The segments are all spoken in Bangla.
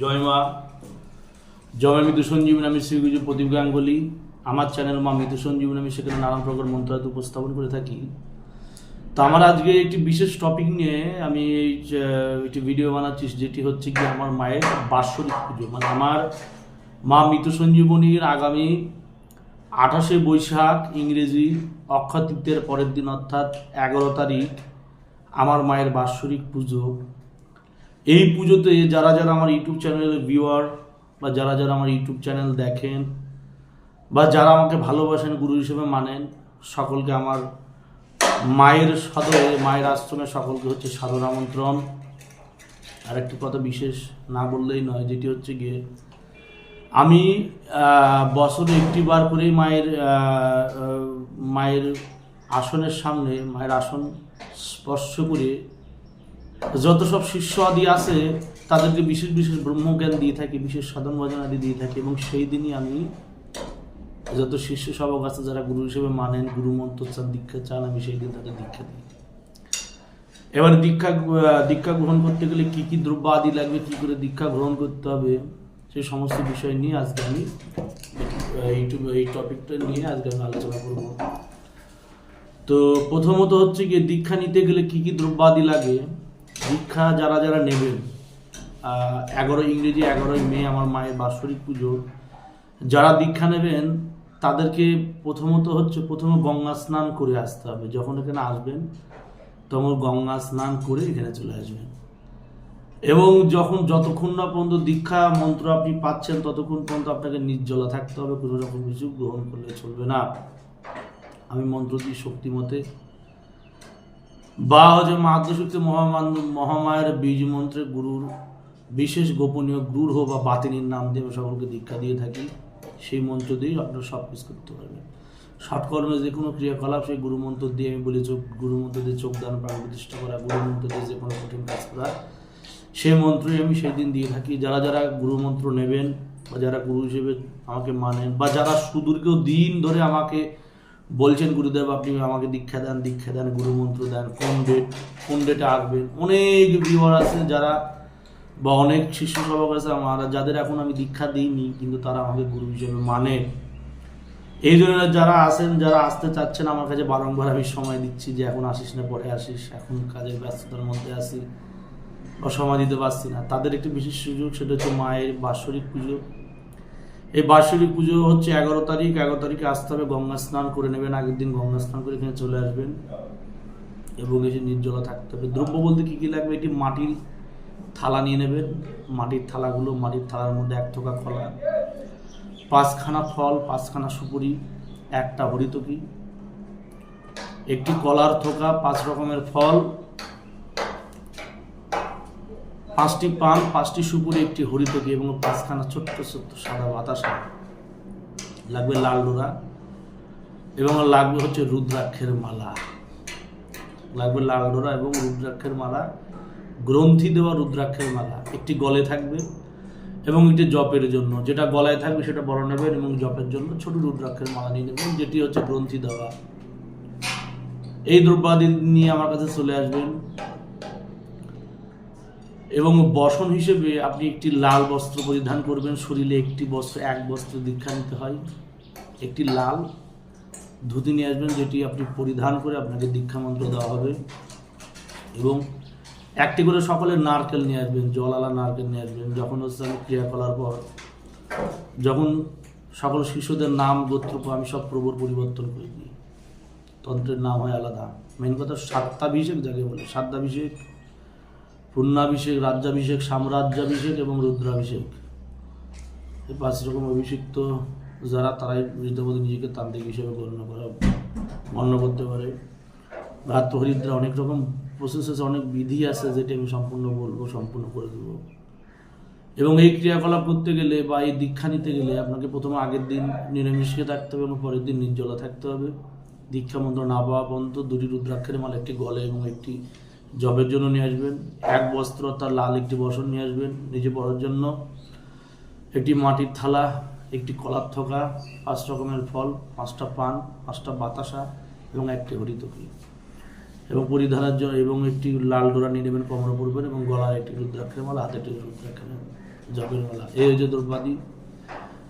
জয় মা। জয় মৃত্যু সঞ্জীবনী আমি শ্রীগুজু প্রদীপ গাঙ্গুলি। আমার চ্যানেল মা মৃত্যু সঞ্জীবনী আমি সেখানে নানান প্রকার মন্ত্রায়ত উপস্থাপন করে থাকি। তো আমার আজকে একটি বিশেষ টপিক নিয়ে আমি এই একটি ভিডিও বানাচ্ছি, যেটি হচ্ছে কি আমার মায়ের বাৎসরিক পুজো। মানে আমার মা মৃত্যু সঞ্জীবনীর আগামী আঠাশে বৈশাখ ইংরেজি অক্ষয় পরের দিন, অর্থাৎ এগারো তারিখ, আমার মায়ের বাৎসরিক পুজো। এই পুজোতে যারা যারা আমার ইউটিউব চ্যানেলের ভিউয়ার বা যারা যারা আমার ইউটিউব চ্যানেল দেখেন বা যারা আমাকে ভালোবাসেন, গুরু হিসেবে মানেন, সকলকে আমার মায়ের সদরে মায়ের আশ্রমে সকলকে হচ্ছে সাদর আমন্ত্রণ। আর একটি কথা বিশেষ না বললেই নয়, যেটি হচ্ছে গিয়ে আমি বছরে একটি বার করেই মায়ের মায়ের আসনের সামনে, মায়ের আসন স্পর্শ করে যত সব শিষ্য আদি আছে, তাদেরকে বিশেষ বিশেষ ব্রহ্মজ্ঞান দিয়ে থাকি, বিশেষ সাধন ভজন আদি দিয়ে থাকি এবং সেই দিনই আমি যত শিষ্য সবক আছে, যারা গুরু হিসেবে মানেন, গুরু মন্ত্র চান দীক্ষা চান, আমি সেই দিন তাদের দীক্ষা দিই। এবার দীক্ষা দীক্ষা গ্রহণ করতে গেলে কি কি দ্রব্য আদি লাগবে, কি করে দীক্ষা গ্রহণ করতে হবে, সেই সমস্ত বিষয় নিয়ে আজকে আমি ইউটিউব এই টপিকটা নিয়ে আজকে আমি আলোচনা করব। তো প্রথমত হচ্ছে কি দীক্ষা নিতে গেলে কি কি দ্রব্যাদি লাগে দীক্ষা যারা যারা নেবেন এগারো ইংরেজি এগারোই মে আমার মায়ের বাৎসরিক পুজো, যারা দীক্ষা নেবেন, তাদেরকে প্রথমত হচ্ছে প্রথমে গঙ্গা স্নান করে আসতে হবে। যখন এখানে আসবেন, তখন গঙ্গা স্নান করে এখানে চলে আসবেন। এবং যখন যতক্ষণ না পর্যন্ত দীক্ষা মন্ত্র আপনি পাচ্ছেন, ততক্ষণ পর্যন্ত আপনাকে নির্জলা থাকতে হবে, কোনো রকম কিছু গ্রহণ করলে চলবে না। আমি মন্ত্র দিই শক্তি মতে বা হচ্ছে মাদ্রশক্তি মহামান্য মহামায়ের বীজ মন্ত্রে গুরুর বিশেষ গোপনীয় গুরু বা বাতিনির নাম দিয়ে সকলকে দীক্ষা দিয়ে থাকি, সেই মন্ত্র দিয়েই আপনারা সব কিছু করতে পারবেন। ষটকর্মে যে কোনো ক্রিয়াকলাপ, সেই গুরু মন্ত্র দিয়ে আমি বলি, চোখ গুরুমন্ত্র দিয়ে চোখ দান, প্রাণ প্রতিষ্ঠা করা গুরু মন্ত্র দিয়ে যে কোনো কঠিন কাজ করা, সেই মন্ত্রই আমি সেই দিন দিয়ে থাকি। যারা যারা গুরু মন্ত্র নেবেন বা যারা গুরু হিসেবে আমাকে মানেন বা যারা সুদীর্ঘ দিন ধরে আমাকে বলছেন গুরুদেব, আপনি আমাকে দীক্ষা দেন দীক্ষা দেন গুরু মন্ত্র দেন, কোন ডেট কোন ডেটে আসবেন? অনেক ভিউয়ার আছে যারা বা অনেক শিশু সভক আছে, আমার যাদের এখন আমি দীক্ষা দিইনি, কিন্তু তারা আমাকে গুরু হিসেবে মানে। এই জন্য যারা আসেন যারা আসতে চাচ্ছেন, আমার কাছে বারংবার আমি সময় দিচ্ছি যে এখন আসিস না, পরে আসিস, এখন কাজের ব্যস্ততার মধ্যে আসি বা সময় দিতে পারছি না। তাদের একটি বিশেষ সুযোগ, সেটা হচ্ছে মায়ের বাৎসরিক পুজো। এই বার্ষিক পুজো হচ্ছে এগারো তারিখ, এগারো তারিখে আসতে হবে, গঙ্গা স্নান করে নেবেন, আগের দিন গঙ্গা স্নান করে এখানে চলে আসবেন। এবং এসে নির্জলা থাকতে হবে। দ্রব্য বলতে কী কী লাগবে? এটি মাটির থালা নিয়ে নেবেন। মাটির থালাগুলো, মাটির থালার মধ্যে এক থোকা কলা পাঁচখানা ফল, পাঁচখানা সুপুরি, একটা হরিতকি, একটি কলার থোকা, পাঁচ রকমের ফল পাঁচটি পান পাঁচটি সুপুরি, একটি হরিতকি এবং পাঁচখানা ছোট্ট ছোট্ট সাদা বাতাসা লাগবে লাল ডোরা এবং লাগবে হচ্ছে রুদ্রাক্ষের মালা। লাগবে লাল ডোরা এবং রুদ্রাক্ষের মালা, গ্রন্থি দেওয়া রুদ্রাক্ষের মালা, একটি গলে থাকবে এবং একটি জপের জন্য। যেটা গলায় থাকবে সেটা বড় নেবেন এবং জপের জন্য ছোট রুদ্রাক্ষের মালা নিয়ে নেবেন, যেটি হচ্ছে গ্রন্থি দেওয়া। এই দ্রব্যাদি নিয়ে আমার কাছে চলে আসবেন। এবং বসন হিসেবে আপনি একটি লাল বস্ত্র পরিধান করবেন। শরীরে একটি বস্ত্র, এক বস্ত্র দীক্ষা নিতে হয়। একটি লাল ধুতি নিয়ে আসবেন, যেটি আপনি পরিধান করে আপনাকে দীক্ষা মন্ত্র দেওয়া হবে। এবং একটি করে সকলের নারকেল নিয়ে আসবেন জলালা নারকেল নিয়ে আসবেন। যখন হচ্ছে আমি ক্রিয়া করার পর যখন সকল শিশুদের নাম, গোত্র, আমি সব প্রবর পরিবর্তন করে দিই। তন্ত্রের নাম হয় আলাদা। মেন কথা সাত্তাভিষেক যাকে বলে। সাত্তাভিষেক পূর্ণাভিষেক, রাজ্যাভিষেক, সাম্রাজ্যাভিষেক এবং রুদ্রাভিষেক। এই পাঁচ রকম অভিষিক্ত যারা, তারাই রীতমতো নিজেকে তান্ত্রিক হিসেবে গণ্য করা, গণ্য করতে পারে। ভ্রাত্য হরিদ্রা অনেক রকম প্রসেস আছে, অনেক বিধি আছে যেটি আমি সম্পূর্ণ বলব, সম্পূর্ণ করে দেবো। এবং এই ক্রিয়াকলাপ করতে গেলে বা এই দীক্ষা নিতে গেলে আপনাকে প্রথমে আগের দিন নিরামিষকে থাকতে হবে এবং পরের দিন নির্জলা থাকতে হবে। দীক্ষা মন্ত্র না পাওয়া পর্যন্ত দুটি রুদ্রাক্ষের মাল, একটি গলে এবং একটি জবের জন্য নিয়ে আসবেন। এক বস্ত্র তার লাল একটি বসন নিয়ে আসবেন। নিজে পড়ার জন্য। একটি মাটির থালা, একটি কলার থোকা, পাঁচ রকমের ফল, পাঁচটা পান, পাঁচটা বাতাসা এবং একটি হরিতকি। এবং পরিধানের জন্য এবং একটি লাল ডোরা নিয়ে নেবেন কোমরে পরবেন এবং গলায় একটি রুদ্রাক্ষের মালা হাতে একটি রুদ্রাক্ষের মালা। জপের বেলা এই হচ্ছে দ্রব্যাদি।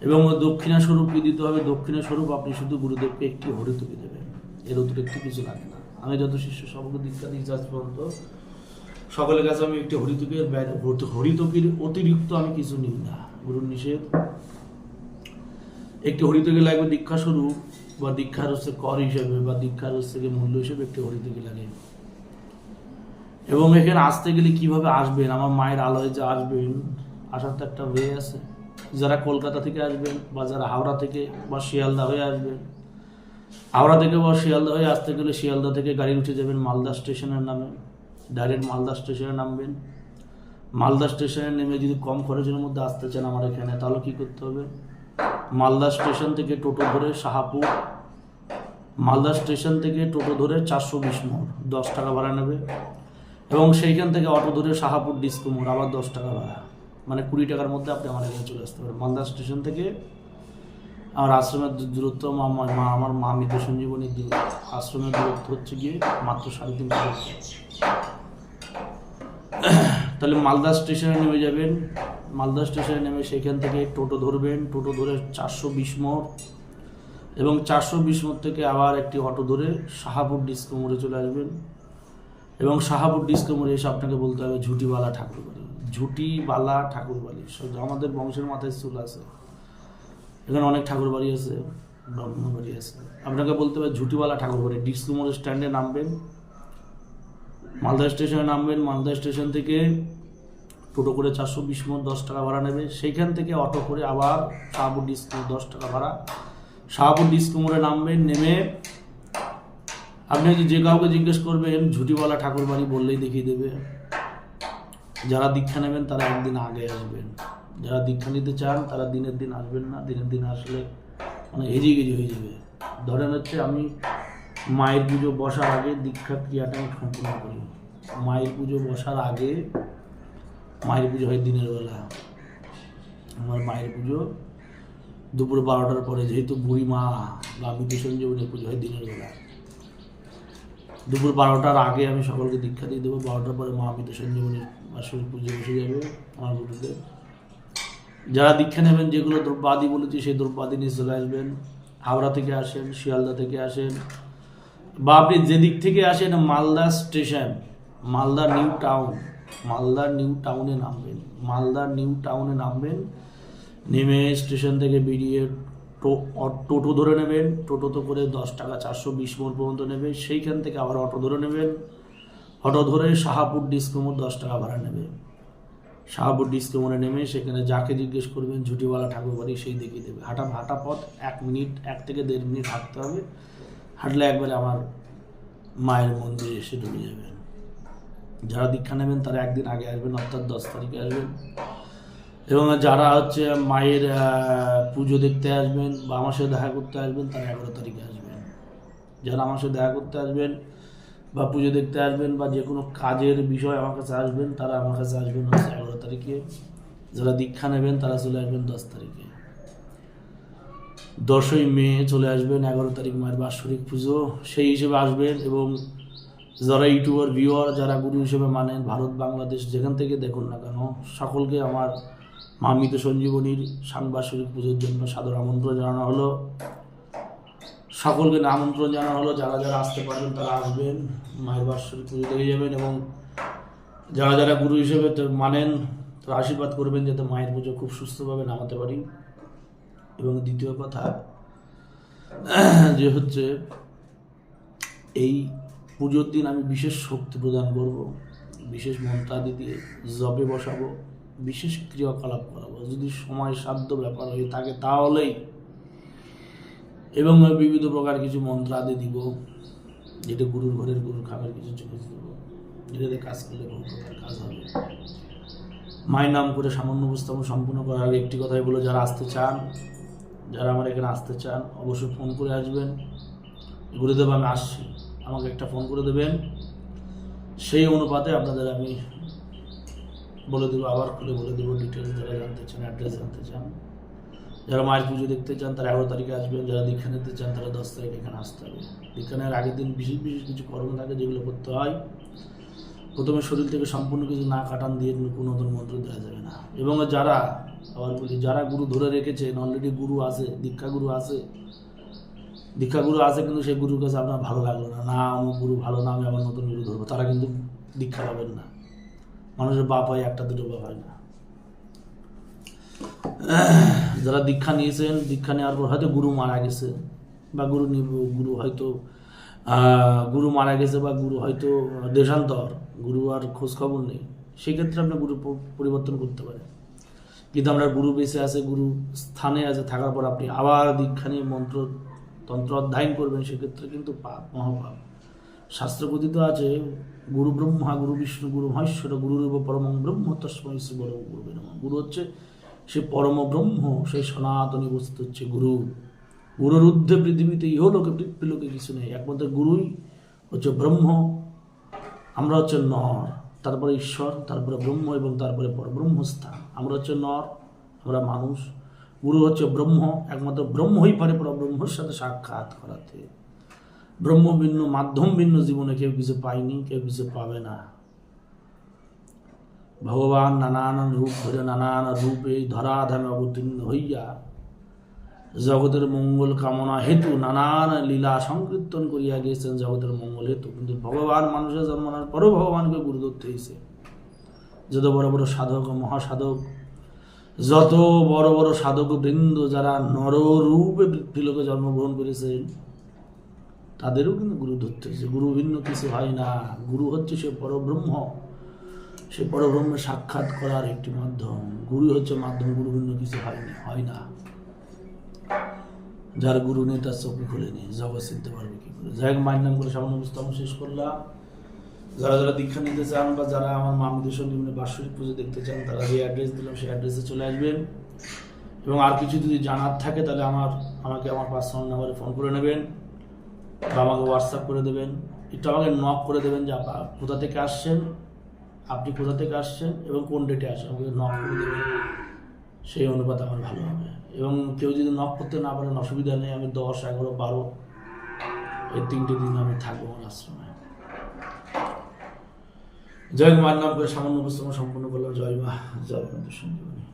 এবং দক্ষিণা স্বরূপ কি দিতে হবে? দক্ষিণা স্বরূপ আপনি শুধু গুরুদেবকে একটি হরিতুকি দেবেন। এর অতিরিক্ত কিছু লাগে না। আমি যত শিষ্য সবকে দীক্ষা দিয়েছি আজ পর্যন্ত, সকলের কাছে আমি একটি হরিতুকের হরিতুকির অতিরিক্ত আমি কিছু নিই না। গুরুর নিষেধ। একটি হরিতকি লাগবে দীক্ষা স্বরূপ বা দীক্ষার হচ্ছে কর হিসেবে বা দীক্ষার হচ্ছে মূল্য হিসেবে একটি হরিতকি লাগে। এবং এখানে আসতে গেলে কীভাবে আসবেন? আমার মায়ের আলোয় যে আসবেন, আসার তো একটা ওয়ে আছে। যারা কলকাতা থেকে আসবেন বা যারা হাওড়া থেকে বা শিয়ালদা হয়ে আসবেন হাওড়া থেকে বা শিয়ালদা হয়ে আসতে গেলে শিয়ালদা থেকে গাড়ি উঠে যাবেন মালদা স্টেশনের নামে। ডাইরেক্ট মালদা স্টেশনে নামবেন। মালদা স্টেশনে নেমে যদি কম খরচের মধ্যে আসতে চান আমার এখানে, তাহলে কী করতে হবে? মালদা স্টেশন থেকে টোটো ধরে শাহাপুর। মালদা স্টেশন থেকে টোটো ধরে চারশো বিশ মোড়, দশ টাকা ভাড়া নেবে। এবং সেইখান থেকে অটো ধরে শাহাপুর ডিস্কো মোড়, আবার দশ টাকা ভাড়া। মানে কুড়ি টাকার মধ্যে আপনি আমার এখানে চলে আসতে পারেন। মালদা স্টেশন থেকে আমার আশ্রমের দূরত্ব, মা- আমার মা মৃত সঞ্জীবনীর দূর- আশ্রমের দূরত্ব হচ্ছে গিয়ে মাত্র সাড়ে তিন তাহলে মালদা স্টেশনে নেমে যাবেন। মালদা স্টেশনে নেমে সেখান থেকে টোটো ধরবেন। টোটো ধরে চারশো বিশ মোড় এবং চারশো বিশ মোড় থেকে আবার একটি অটো ধরে শাহাপুর ডিস্কো মোড়ে চলে আসবেন। এবং শাহাপুর ডিস্কো মোড়ে এসে আপনাকে বলতে হবে ঝুটিওয়ালা ঠাকুরবাড়ি। ঝুটিওয়ালা ঠাকুরবাড়ি। আমাদের বংশের মাথায় চুল আছে। এখানে অনেক ঠাকুর বাড়ি আছে, ব্রাহ্মণ বাড়ি আছে। আপনাকে বলতে হবে ঝুটিওয়ালা ঠাকুর বাড়ি ডিস্কো মোড় স্ট্যান্ডে নামবেন। মালদা স্টেশনে নামবেন, মালদা স্টেশন থেকে টোটো করে চারশো বিশ মোট দশ টাকা ভাড়া নেবে। সেইখান থেকে অটো করে আবার শাহপুর ডিস্কো দশ টাকা ভাড়া। শাহপুর ডিস্কো মোড়ে নামবেন, নেমে আপনি যে কাউকে জিজ্ঞেস করবেন, ঝুটিওয়ালা ঠাকুর বাড়ি বললেই দেখিয়ে দেবে। যারা দীক্ষা নেবেন, তারা একদিন আগে আসবেন। যারা দীক্ষা নিতে চান, তারা দিনের দিন আসবেন না। দিনের দিন আসলে মানে হেজি গেজি হয়ে যাবে। ধরেন হচ্ছে আমি মায়ের পুজো বসার আগে দীক্ষা ক্রিয়াটা আমি সম্পূর্ণ করি। মায়ের পুজো বসার আগে মায়ের পুজো হয় দিনের বেলা। আমার মায়ের পুজো দুপুর বারোটার পরে যেহেতু বুড়ি মা আমি সঞ্জীবনী পুজো হয় দিনের বেলা। দুপুর বারোটার আগে আমি সকলকে দীক্ষা দিয়ে দেবো। বারোটার পরে মা মৃত সঞ্জীবনীর বাৎসরিক পুজো বসে যাবে আমার গুরুদেব যারা দীক্ষা নেবেন, যেগুলো দ্রব্যাদি বলেছি, সেই দ্রব্যাদি নিয়ে চলে আসবেন। হাওড়া থেকে আসেন, শিয়ালদা থেকে আসেন। বা আপনি যেদিক থেকে আসেন, Malda station, Malda new town, Malda new টাউনে নামবেন। মালদা নিউ টাউনে নামবেন, নেমে স্টেশন থেকে বেরিয়ে টোটো ধরে নেবেন। টোটোতে করে দশ টাকা চারশো বিশ মোড় পর্যন্ত নেবে। সেইখান থেকে আবার অটো ধরে নেবেন। অটো ধরে শাহাপুর ডিস্কো মোড় দশ টাকা ভাড়া নেবে। শাহাপুর ডিস্কো মোড়ে নেমে সেখানে যাকে জিজ্ঞেস করবেন, ঝুটিওয়ালা ঠাকুর বাড়ি সেই দেখিয়ে দেবে। হাঁটা হাঁটা পথ, এক মিনিট, এক থেকে দেড় মিনিট হাঁটতে হবে। হাঁটলে একবারে আমার মায়ের মন্দিরে এসে ঢুকে যাবেন। যারা দীক্ষা নেবেন, তারা একদিন আগে আসবেন, অর্থাৎ দশ তারিখে আসবেন। এবং যারা হচ্ছে মায়ের পুজো দেখতে আসবেন বা আমার সাথে দেখা করতে আসবেন, তারা এগারো তারিখে আসবেন। যারা আমার সাথে দেখা করতে আসবেন বা পুজো দেখতে আসবেন বা যে কোনো কাজের বিষয় আমার কাছে আসবেন, তারা আমার কাছে আসবেন হচ্ছে তারিখে। যারা দীক্ষা নেবেন, তারা চলে আসবেন দশ তারিখে। দশই মে চলে আসবেন, এগারো তারিখ মায়ের বাৎসরিক পুজো। সেই হিসেবে আসবেন এবং যারা ইউটিউবার, ভিউয়ার, যারা গুরু হিসেবে মানেন, ভারত, বাংলাদেশ, যেখান থেকে দেখুন না কেন, সকলকে আমার মামিত সঞ্জীবনীর সাংবাসরিক পুজোর জন্য সাদর আমন্ত্রণ জানানো হলো। সকলকে আমন্ত্রণ জানানো হলো। যারা যারা আসতে পারবেন, তারা আসবেন। মায়ের বাৎসরিক পুজো দেখে যাবেন এবং যারা যারা গুরু হিসেবে মানেন তারা আশীর্বাদ করবেন যাতে মায়ের পুজো খুব সুস্থভাবে নামাতে পারি। এবং দ্বিতীয় কথা, যে হচ্ছে এই পুজোর দিন আমি বিশেষ শক্তি প্রদান করব, বিশেষ মন্ত্রাদি দিয়ে জবে বসাবো, বিশেষ ক্রিয়াকলাপ করাবো। যদি সময় সাধ্য ব্যাপার হয়ে থাকে তাহলেই। এবং বিবিধ প্রকার কিছু মন্ত্র আদি দিব, যেটা গুরুর ঘরের গুরুর খাবার কিছু চোখে দেবো, যেটাতে কাজ করলে বহু প্রকার কাজ হবে মায়ের নাম করে সামান্য উপস্থাপন সম্পূর্ণ করার আগে একটি কথাই বলো, যারা আসতে চান, যারা আমার এখানে আসতে চান, অবশ্যই ফোন করে আসবেন। গুরুদেব, আমি আসছি। আমাকে একটা ফোন করে দেবেন। সেই অনুপাতে আপনাদের আমি বলে দেবো, আবার খুলে বলে দেবো ডিটেলস যারা জানতে চান অ্যাড্রেস জানতে চান। যারা মায়ের পুজো দেখতে চান, তারা এগারো তারিখে আসবেন। যারা দীক্ষা নিতে চান, তারা দশ তারিখে এখানে আসতে হবে। দীক্ষা নেওয়ার আগের দিন বিশেষ বিশেষ কিছু কর্ম থাকে যেগুলো করতে হয়। প্রথমে শরীর থেকে সম্পূর্ণ কিছু না কাটান দিয়ে কোনো নতুন মন্ত্র দেওয়া যাবে না। এবং যারা, আবার বলি, যারা গুরু ধরে রেখেছেন অলরেডি গুরু আছে, দীক্ষা গুরু আছে, দীক্ষা গুরু আছে কিন্তু সেই গুরুর কাছে আপনার ভালো লাগল না। না, আমার গুরু ভালো না, আমি আবার নতুন গুরু ধরবো। তারা কিন্তু দীক্ষা পাবেন না। মানুষের বাপ হয়, একটা দুটো বাপ হয় না। যারা দীক্ষা নিয়েছেন, দীক্ষা নেওয়ার পর হয়তো গুরু মারা গেছে, বা গুরু নিব- গুরু হয়তো গুরু মারা গেছে বা গুরু হয়তো দেশান্তর, গুরু আর খোঁজ খবর নেই, সেক্ষেত্রে আপনি গুরু পরিবর্তন করতে পারেন। কিন্তু আমরা গুরু বেঁচে আছে, গুরু স্থানে আছে, থাকার পর আপনি আবার দীক্ষা নিয়ে মন্ত্র, তন্ত্র অধ্যয়ন করবেন, সেক্ষেত্রে কিন্তু পাপ, মহাপাপ। শাস্ত্র কথিত আছে, গুরু ব্রহ্মা, গুরু বিষ্ণু, গুরু মহেশ্বর গুরুরূপ পরম ব্রহ্ম, তস্মৈ শ্রী বড় নমঃ। গুরু হচ্ছে, সে পরম ব্রহ্ম, সেই সনাতনী বস্তু হচ্ছে গুরু। গুরুর ঊর্ধ্বে পৃথিবীতে ইহলোকে পৃথ্বীলোকে কিছু নেই। একমাত্র গুরুই হচ্ছে ব্রহ্ম, আমরা হচ্ছে নর, তারপরে ঈশ্বর, তারপরে ব্রহ্ম এবং তারপরে পরব্রহ্মস্থান। আমরা হচ্ছে নর, আমরা মানুষ। গুরু হচ্ছে ব্রহ্ম, একমাত্র ব্রহ্মই পারে পরব্রহ্মর সাথে সাক্ষাৎ করাতে। ব্রহ্ম ভিন্ন, মাধ্যম ভিন্ন জীবনে কেউ কিছু পায়নি, কেউ কিছু পাবে না। ভগবান নানান রূপ ধরে নানান রূপে ধরাধামে অবতীর্ণ হইয়া জগতের মঙ্গল কামনা হেতু নানান লীলা সংকীর্তন করিয়া গিয়েছেন জগতের মঙ্গল হেতু। কিন্তু ভগবান মানুষের জন্মানোর পরও ভগবানকে গুরু ধরতে হয়েছে যত বড় বড় সাধক, মহাসাধক, যত বড় বড় সাধক বৃন্দ যারা নররূপে পৃথ্বীলোকে জন্মগ্রহণ করেছেন তাদেরও কিন্তু গুরু ধরতে হয়েছে গুরু ভিন্ন কিছু হয় না। গুরু হচ্ছে সে পরব্রহ্ম। সে পরব্রহ্মের সাক্ষাৎ করার একটি মাধ্যম। গুরু হচ্ছে মাধ্যম, গুরু ভিন্ন কিছু হয়নি হয় না। যার গুরু নেই, তার চোখে খুলেনি জগৎ চিনতে পারবে কি করে? যাই হোক, মায়ের নাম করে সামান্য উপস্থাপন শেষ করলাম। যারা যারা দীক্ষা নিতে চান বা যারা আমার মামিদের সঙ্গে জীবনে বাৎসরিক পুজো দেখতে চান, তারা যে অ্যাড্রেস দিলাম, সেই অ্যাড্রেসে চলে আসবেন। এবং আর কিছু যদি জানার থাকে, তাহলে আমার, আমাকে আমার পার্সোনাল নাম্বারে ফোন করে নেবেন বা আমাকে হোয়াটসঅ্যাপ করে দেবেন। একটু আমাকে নক করে দেবেন যে আপা, কোথা থেকে আসছেন? আপনি কোথা থেকে আসছেন? এবং কোন ডেটে আসেন আমাকে নক করে দেবেন। সেই অনুপাত আমার ভালো হবে। এবং কেউ যদি নক করতে না পারেন, অসুবিধা নেই, আমি দশ, এগারো, বারো, এই তিনটে দিন আমি থাকব আমার আশ্রমে। জয় মার নাম করে সামান্য উপস্থাপন সম্পূর্ণ করলাম। জয় মা, জয় সঞ্জীবনী।